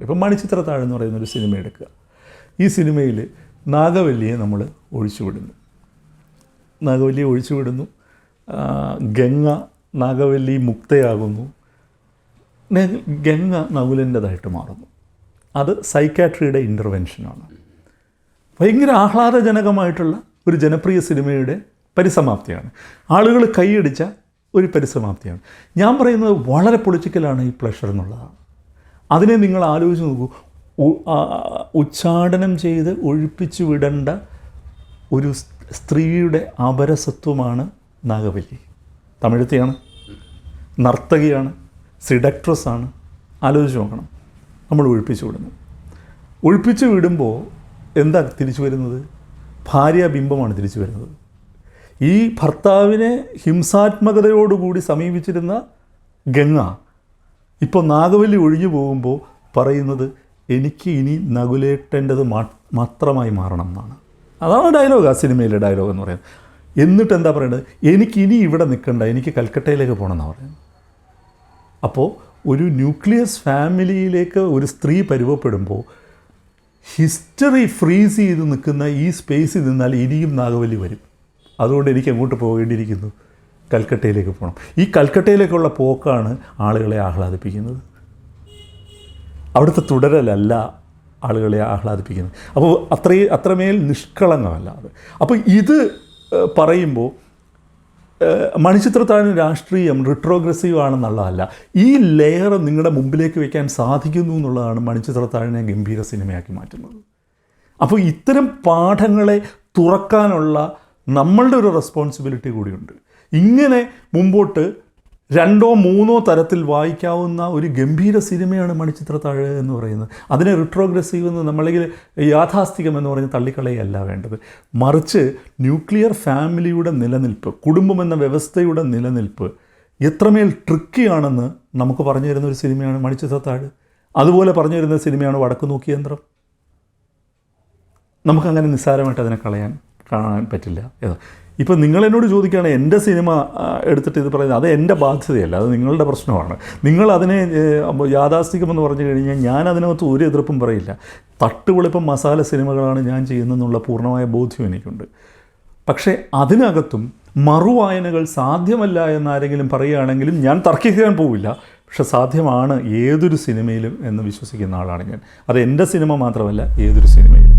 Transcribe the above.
ഇപ്പം മണിച്ചിത്രത്താഴ് എന്ന് പറയുന്ന ഒരു സിനിമ എടുക്കുക. ഈ സിനിമയിൽ നാഗവല്ലിയെ നമ്മൾ ഒഴിച്ചുവിടുന്നു. നാഗവല്ലിയെ ഒഴിച്ചുവിടുന്നു. ഗംഗ നാഗവല്ലി മുക്തയാകുന്നു. ഗംഗ നകുലന്റെതായിട്ട് മാറുന്നു. അത് സൈക്കാട്രിയുടെ ഇന്റർവെൻഷനാണ് ഭയങ്കര ആഹ്ലാദജനകമായിട്ടുള്ള ഒരു ജനപ്രിയ സിനിമയുടെ പരിസമാപ്തിയാണ്. ആളുകൾ കൈയടിച്ച ഒരു പരിസമാപ്തിയാണ്. ഞാൻ പറയുന്നത് വളരെ പൊളിറ്റിക്കലാണ് ഈ പ്ലഷർ എന്നുള്ളതാണ്. അതിനെ നിങ്ങൾ ആലോചിച്ച് നോക്കൂ. ഉച്ചാടനം ചെയ്ത് ഒഴിപ്പിച്ചു വിടേണ്ട ഒരു സ്ത്രീയുടെ അപരസത്വമാണ് നാഗവല്ലി. തമിഴത്തെയാണ് നർത്തകിയാണ് സിഡക്ട്രസ്സാണ്. ആലോചിച്ച് നോക്കണം. നമ്മൾ ഒഴിപ്പിച്ചു വിടുന്നു ഒഴിപ്പിച്ചു വിടുമ്പോൾ എന്താ തിരിച്ചു വരുന്നത്? ഭാര്യ ബിംബമാണ് തിരിച്ചു വരുന്നത്. ഈ ഭർത്താവിനെ ഹിംസാത്മകതയോടുകൂടി സമീപിച്ചിരുന്ന ഗംഗ ഇപ്പോൾ നാഗവല്ലി ഒഴിഞ്ഞു പോകുമ്പോൾ പറയുന്നത് എനിക്ക് ഇനി നകുലേട്ടേണ്ടത് മാത്രമായി മാറണം എന്നാണ്. അതാണ് ഡയലോഗ് ആ സിനിമയിലെ ഡയലോഗ് എന്ന് പറയുന്നത്. എന്നിട്ട് എന്താ പറയുന്നത് എനിക്ക് ഇനി ഇവിടെ നിൽക്കണ്ട എനിക്ക് കൽക്കട്ടയിലേക്ക് പോകണം എന്നാണ് പറയുന്നത്. അപ്പോൾ ഒരു ന്യൂക്ലിയസ് ഫാമിലിയിലേക്ക് ഒരു സ്ത്രീ പരുവപ്പെടുമ്പോൾ ഹിസ്റ്ററി ഫ്രീസ് ചെയ്ത് നിൽക്കുന്ന ഈ സ്പേസിൽ നിന്നാൽ ഇനിയും നാഗവല്ലി വരും. അതുകൊണ്ട് എനിക്ക് അങ്ങോട്ട് പോകേണ്ടിയിരിക്കുന്നു. കൽക്കട്ടയിലേക്ക് പോകണം ഈ കൽക്കട്ടയിലേക്കുള്ള പോക്കാണ് ആളുകളെ ആഹ്ലാദിപ്പിക്കുന്നത്. അവിടുത്തെ തുടരലല്ല ആളുകളെ ആഹ്ലാദിപ്പിക്കുന്നത്. അപ്പോൾ അത്രയും അത്രമേൽ നിഷ്കളങ്കമല്ല അത്. അപ്പോൾ ഇത് പറയുമ്പോൾ മണിച്ചിത്രത്താഴിന് രാഷ്ട്രീയം റിട്രോഗ്രസീവ് ആണെന്നുള്ളതല്ല. ഈ ലെയർ നിങ്ങളുടെ മുമ്പിലേക്ക് വയ്ക്കാൻ സാധിക്കുന്നു എന്നുള്ളതാണ് മണിച്ചിത്രത്താഴിനെ ഗംഭീര സിനിമയാക്കി മാറ്റുന്നത്. അപ്പോൾ ഇത്തരം പാഠങ്ങളെ തുറക്കാനുള്ള നമ്മളുടെ ഒരു റെസ്പോൺസിബിലിറ്റി കൂടിയുണ്ട്. ഇങ്ങനെ മുമ്പോട്ട് രണ്ടോ മൂന്നോ തരത്തിൽ വായിക്കാവുന്ന ഒരു ഗംഭീര സിനിമയാണ് മണിച്ചിത്രത്താഴ് എന്ന് പറയുന്നത്. അതിനെ റിട്രോഗ്രസീവ് എന്ന് നമ്മളെങ്കിൽ യാഥാസ്ഥികം എന്ന് പറഞ്ഞ് തള്ളിക്കളയല്ല വേണ്ടത്. മറിച്ച് ന്യൂക്ലിയർ ഫാമിലിയുടെ നിലനിൽപ്പ് കുടുംബം എന്ന വ്യവസ്ഥയുടെ നിലനിൽപ്പ് എത്രമേൽ ട്രിക്കിയാണെന്ന് നമുക്ക് പറഞ്ഞു തരുന്ന ഒരു സിനിമയാണ് മണിച്ചിത്രത്താഴ്. അതുപോലെ പറഞ്ഞു തരുന്ന സിനിമയാണ് വടക്കുനോക്കിയന്ത്രം നോക്കി യന്ത്രം. നമുക്കങ്ങനെ നിസ്സാരമായിട്ട് അതിനെ കളയാൻ കാണാൻ പറ്റില്ല. ഇപ്പോൾ ഇപ്പം നിങ്ങൾ എന്നോട് ചോദിക്കുകയാണ് എന്റെ സിനിമ എടുത്തിട്ട് ഇത് പറയുന്നത് അത് എന്റെ ബാധ്യതയല്ല അത് നിങ്ങളുടെ പ്രശ്നമാണ്. നിങ്ങൾ അതിനെ യാഥാസ്ഥികമെന്ന് പറഞ്ഞു കഴിഞ്ഞാൽ ഞാൻ അതിനകത്ത് ഒരു എതിർപ്പും പറയില്ല. തട്ടുപൊളിപ്പം മസാല സിനിമകളാണ് ഞാൻ ചെയ്യുന്നതെന്നുള്ള പൂർണമായ ബോധ്യം എനിക്കുണ്ട്. പക്ഷേ അതിനകത്തും മറുവായനകൾ സാധ്യമല്ല എന്നാരെങ്കിലും പറയുകയാണെങ്കിലും ഞാൻ തർക്കിക്കാൻ പോവില്ല. പക്ഷെ സാധ്യമാണ് ഏതൊരു സിനിമയിലും എന്ന് വിശ്വസിക്കുന്ന ആളാണ് ഞാൻ. അത് എന്റെ സിനിമ മാത്രമല്ല ഏതൊരു സിനിമയിലും.